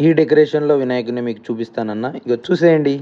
ఈ డెకరేషన్లో వినాయకుని మీకు చూపిస్తానన్నా. ఇక చూసేయండి.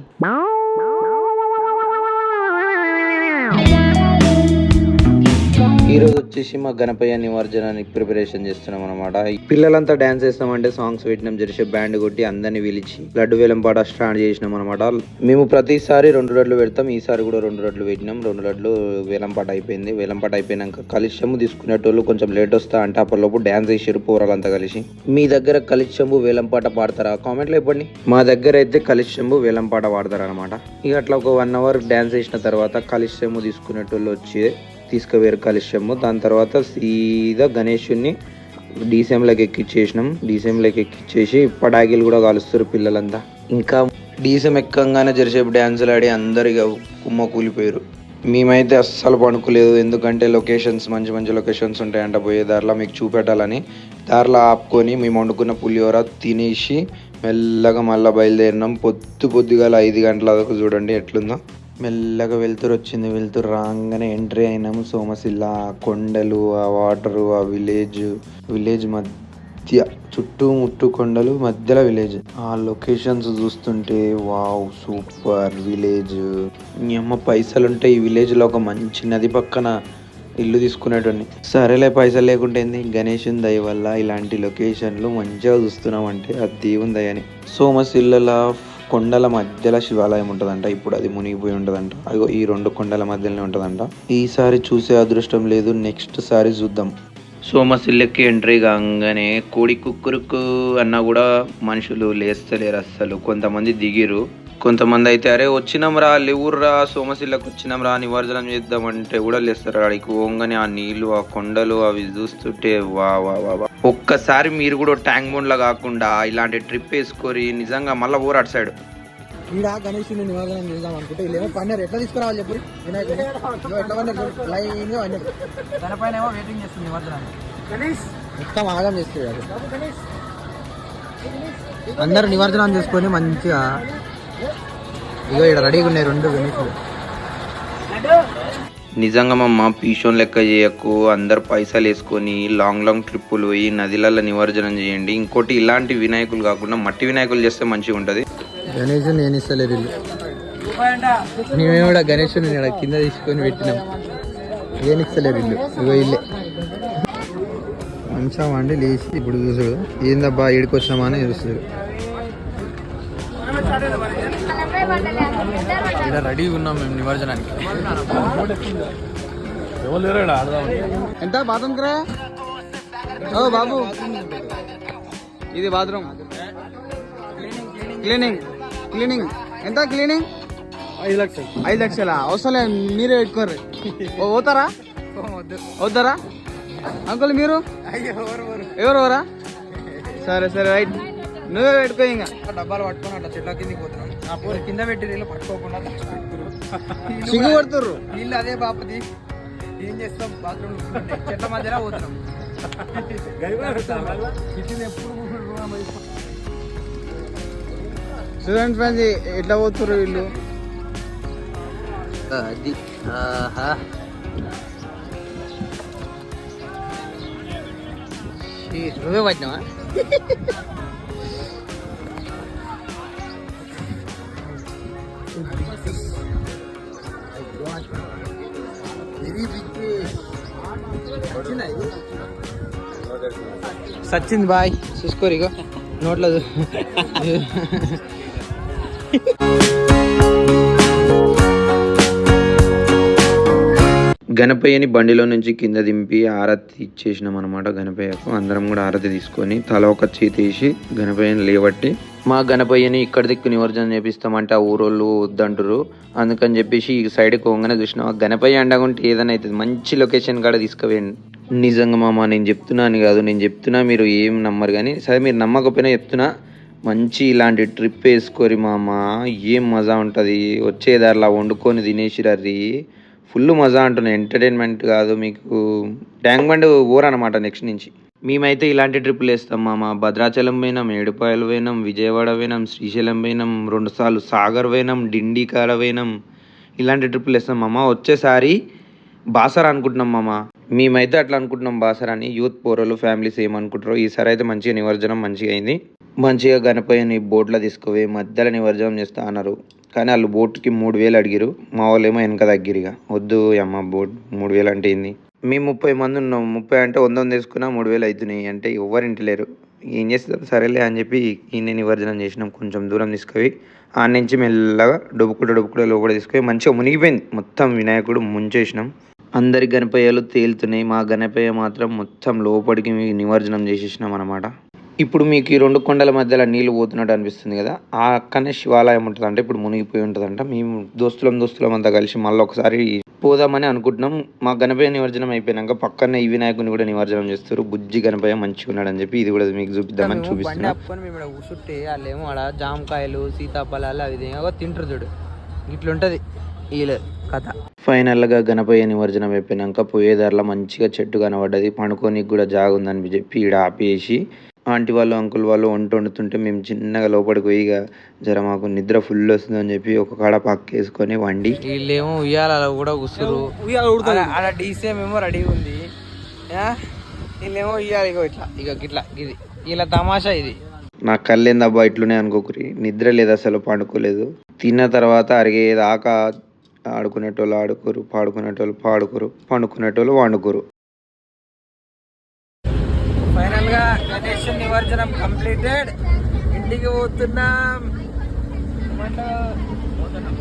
వచ్చేసి మా గణపయ్య నిమజ్జనానికి ప్రిపరేషన్ చేస్తున్నాం అనమాట పిల్లలంతా డాన్స్ చేస్తామంటే సాంగ్స్ పెట్టినాం జరిసే బ్యాండ్ కొట్టి అందరిని పిలిచి లడ్డు వేలం పాట స్టార్ట్ చేసినాం అనమాట మేము ప్రతిసారి రెండు లడ్లు పెడతాం ఈసారి కూడా రెండు లడ్లు పెట్టినాం. రెండు లడ్లు వేలం పాట అయిపోయింది. వేలం పాట అయిపోయినాక కలిశము తీసుకునేటోళ్ళు కొంచెం లేట్ వస్తా అంటే అప్పటిలోపు డాన్స్ చేసారు పోరాలంతా కలిసి. మీ దగ్గర కలిశంబు వేలం పాట పాడతారా? కామెంట్లో ఇవ్వండి మా దగ్గర అయితే కలిశంబు వేలం పాట పాడతారు అనమాట ఇక అట్లా ఒక వన్ అవర్ డాన్స్ చేసిన తర్వాత కలిశము తీసుకునేటోళ్ళు వచ్చి తీసుకువేరు కలిశాము దాని తర్వాత సీదా గణేషుని డీసెంలోకి ఎక్కిచ్చేసినాం. డీసెంలోకి ఎక్కిచ్చేసి పడాగిలు కూడా కాలుస్తారు పిల్లలంతా. ఇంకా డీసెం ఎక్కంగానే జరిసేపు డ్యాన్సులు ఆడి అందరు ఇక కుమ్మ కూలిపోయారు. మేమైతే అస్సలు పడుకోలేదు. ఎందుకంటే లొకేషన్స్ మంచి మంచి లొకేషన్స్ ఉంటాయంట పోయే దారిలో మీకు చూపెట్టాలని. దారిలో ఆపుకొని మేము వండుకున్న పులిహోర తినేసి మెల్లగా మళ్ళీ బయలుదేరినాం. పొద్దు పొద్దుగాల ఐదు గంటల వరకు చూడండి ఎట్లుందో. మెల్లగా వెళ్తురు వచ్చింది. వెళ్తురు రాగానే ఎంట్రీ అయినాము. సోమశిల ఆ కొండలు ఆ వాటరు ఆ విలేజ్ విలేజ్ మధ్య చుట్టూ ముట్టు కొండలు మధ్యలో విలేజ్. ఆ లొకేషన్స్ చూస్తుంటే వావ్ సూపర్ విలేజ్. మీ అమ్మ పైసలు ఉంటే ఈ విలేజ్లో ఒక మంచి నది పక్కన ఇల్లు తీసుకునేటోని సరేలే పైసలు లేకుంటే ఏంది? గణేషుని దయ వల్ల ఇలాంటి లొకేషన్లు మంచిగా చూస్తున్నాం అంటే అది దేవుని దయని. సోమశిల్లలా కొండల మధ్యలో శివాలయం ఉంటుందంట. ఇప్పుడు అది మునిగిపోయి ఉంటుందంట. అదిగో ఈ రెండు కొండల మధ్యలోనే ఉంటుందంట. ఈసారి చూసే అదృష్టం లేదు. నెక్స్ట్ సారి చూద్దాం. సోమశిల్లకి ఎంట్రీ కాగానే కోడి కుక్కురుకు అన్నా కూడా మనుషులు లేస్తలేరు అస్సలు. కొంతమంది దిగిరు కొంతమంది అయితే అరే వచ్చినాంరా లేవుర్రా సోమశిల్లకు వచ్చినాంరా రా చేద్దామంటే కూడా లేస్తారు. అడికి పోగానే ఆ నీళ్ళు ఆ కొండలు అవి చూస్తుంటే వా వా వా వా. ఒక్కసారి మీరు కూడా ట్యాంక్ బండ్లో కాకుండా ఇలాంటి ట్రిప్ వేసుకొని నిజంగా మళ్ళీ ఊరు అటు సైడ్. ఈడ నిమజ్జనం చేద్దాం అనుకుంటే వీళ్ళేమో పన్నారు ఎట్లా తీసుకురావాలి చెప్పు వినాయకుడు ఎట్లా పన్నారు లైన్గా పన్నారు దానిపైన ఏమో వెయిటింగ్ చేస్తుంది నిమజ్జనాన్ని మొత్తం ఆగం చేస్తుంది అది అందరూ నిమజ్జనం చేసుకొని మంచిగా ఇగో ఇక్కడ రెడీగా ఉన్నాయి రెండు గణేషులు. నిజంగా మా పీషోన్ లెక్క చేయకు అందరు పైసలు వేసుకొని లాంగ్ లాంగ్ ట్రిప్పులు పోయి నదిలలో నిమజ్జనం చేయండి. ఇంకోటి ఇలాంటి వినాయకులు కాకుండా మట్టి వినాయకులు చేస్తే మంచిగా ఉంటుంది. గణేషుని నేను ఇస్తలేరు మేమే కూడా గణేషుని కింద తీసుకొని పెట్టినాం. ఏం ఇస్తలేరు ఇల్లు ఇగో ఇల్లే. మంచిగా వండి లేచి ఇప్పుడు చూసాడు ఏందబ్బా ఏడికి వచ్చినామా అని చూస్తారు ఇక్కడ రెడీగా ఉన్నాం మేము నిమజ్జనానికి. ఎంత? బాత్రూమ్ రా. ఓ బాబు. ఇది బాత్రూమ్. Cleaning cleaning. ఎంత? క్లీనింగ్? ఐదు లక్షలు. ఐదు లక్షల? అవసరం మీరే పెట్టుకోరు ఓ పోతారా? వద్దారా అంకుల్ మీరు? ఎవరు ఎవరా? సరే సరే రైట్. నువ్వే పెట్టుకో ఇంకా. డబ్బాలు పట్టుకొని అట్లా చెట్ల కిందకి పోతున్నాం ఆ పూరి కింద పెట్టి నీళ్ళు పట్టుకోకుండా సిగ్గు పడుతుర్రు. నీళ్ళు అదే బాపది. ఏం చేస్తాం? బాత్రూమ్ చెట్ల మధ్యలో పోతున్నాం. కిచెన్ ఎప్పుడు. చూడండి ఫ్రెండ్స్ ఎట్లా పోతుర్రు వీళ్ళు? అది ఆహా. నువ్వే పట్టినావా? సచ్చింది బాయ్ చూసుకోరు ఇక నోట్లో గణపయ్యని బండిలో నుంచి కింద దింపి ఆరతి ఇచ్చేసినాం అనమాట గణపయ్యకు. అందరం కూడా ఆరతి తీసుకొని తల ఒక చేతేసి గణపయ్యని లేవట్టి మా గణపయ్యని ఇక్కడ దిక్కు నివర్జనం చేపిస్తామంటే ఆ ఊరోళ్ళు వద్దంటారు అందుకని చెప్పేసి ఈ సైడ్కి కోంగానే చూసినాం గణపయ్య అండగుంటే ఏదైనా అవుతుంది మంచి లొకేషన్ కాడ తీసుకువేయండి నిజంగా మామ నేను చెప్తున్నాను కాదు. నేను చెప్తున్నా మీరు ఏం నమ్మరు కానీ సరే మీరు నమ్మకపోయినా చెప్తున్నా. మంచి ఇలాంటి ట్రిప్ వేసుకోరి మామ. ఏం మజా ఉంటుంది? వచ్చే దారిలా వండుకొని తినేసిరర్రి ఫుల్ మజా అంటున్నాను ఎంటర్టైన్మెంట్ కాదు మీకు. ట్యాంక్ బండ్ ఓరనమాట నెక్స్ట్ నుంచి. మేమైతే ఇలాంటి ట్రిప్పులు వేస్తాం మామ. భద్రాచలం పోయినాం ఏడుపాయలు పోయినాం విజయవాడ పోయినాం శ్రీశైలం పోయినాం రెండుసార్లు సాగర్ పోయినాం డిండికాల పోయినాం. ఇలాంటి ట్రిప్పులు వేస్తాం మామ. వచ్చేసారి బాసర అనుకుంటున్నాం మామ. మేమైతే అట్లా అనుకుంటున్నాం బాసర అని యూత్ పోరలు ఫ్యామిలీస్ ఏమనుకుంటారో ఈసారి అయితే మంచిగా నిమజ్జనం మంచిగా అయింది. మంచిగా గణపయ్యని బోట్లో తీసుకుపోయి మధ్యలో నిమజ్జనం చేస్తా అన్నారు. కానీ వాళ్ళు బోట్కి మూడు వేలు అడిగిరు మా వాళ్ళు ఏమో వెనక తగ్గిరిగా వద్దు అమ్మ బోట్ మూడు వేలు అంటే ఏంది? మేము ముప్పై మంది ఉన్నాం ముప్పై అంటే వంద వంద తీసుకున్నా మూడు వేలు అవుతున్నాయి అంటే ఎవరింటి లేరు. ఏం చేస్తాం సరేలే అని చెప్పి ఈయన నివర్జనం చేసినాం. కొంచెం దూరం తీసుకుపోయి ఆ నుంచి మెల్లగా డొబ్బుకుంటూ డొబ్బుకుంటూ లోపల తీసుకుపోయి మంచిగా మునిగిపోయింది. మొత్తం వినాయకుడు ముంచేసినాం. అందరి గణపయ్యలు తేలుతున్నాయి. మా గణపయ్య మాత్రం మొత్తం లోపలికి మీ నివర్జనం చేసేసినాం అనమాట ఇప్పుడు మీకు ఈ రెండు కొండల మధ్యలో నీళ్ళు పోతున్నట్టు అనిపిస్తుంది కదా? ఆ అక్కనే శివాలయం ఉంటుందంట. ఇప్పుడు మునిగిపోయి ఉంటుందంట. మేము దోస్తులం దోస్తులం అంతా కలిసి మళ్ళీ ఒకసారి పోదామని అనుకుంటున్నాం. మా గణపయ్య నిమజ్జనం అయిపోయినాక పక్కనే ఈ వినాయకుని కూడా నిమజ్జనం చేస్తారు. బుజ్జి గణపయ్య మంచిగా ఉన్నాడని చెప్పి ఇది కూడా మీకు చూపిద్దామని చూపిస్తున్నాం. అప్పుకొని మేము ఇక్కడ కూర్చుంటే వాళ్ళు ఏమో ఆడ జామకాయలు సీతాఫలాలు అవి తింటారు చూడు. ఇట్లుంటది వీళ్ళ కథ. ఫైనల్గా గణపయ్య నిమజ్జనం అయిపోయినాక పోయేదారిలో మంచిగా చెట్టు కనబడ్డది. పండుకోనికి కూడా జాగ ఉందని చెప్పి ఈడ ఆపేసి ఆంటీ వాళ్ళు అంకుల్ వాళ్ళు వంట వండుతుంటే మేము చిన్నగా లోపలికి పోయి ఇక జర మాకు నిద్ర ఫుల్ వస్తుందని చెప్పి ఒక కాడ పక్కేసుకొని వండి. వీళ్ళేమో ఉయ్యాలలో కూడా కూర్చురు ఆడ డీసీఎం ఏమో రెడీ ఉంది? వీళ్ళేమో ఉయ్యాలి ఇగో ఇట్లా ఇక ఇట్లా ఇది వీళ్ళ తమాషా ఇది. నా కళ్ళేందబ్బా ఇట్లునే అనుకోకురి. నిద్ర లేదు అసలు పండుకోలేదు. తిన్న తర్వాత అరిగేదాకా ఆడుకునేటోళ్ళు ఆడుకోరు పాడుకునేటోళ్ళు పాడుకోరు పండుకునేటోళ్ళు వండుకోరు. ఫైనల్గా గణేష్ నిమజ్జనం కంప్లీటెడ్ ఇంటికి పోతున్నాం ఏమంటావ్? పోతున్నాం.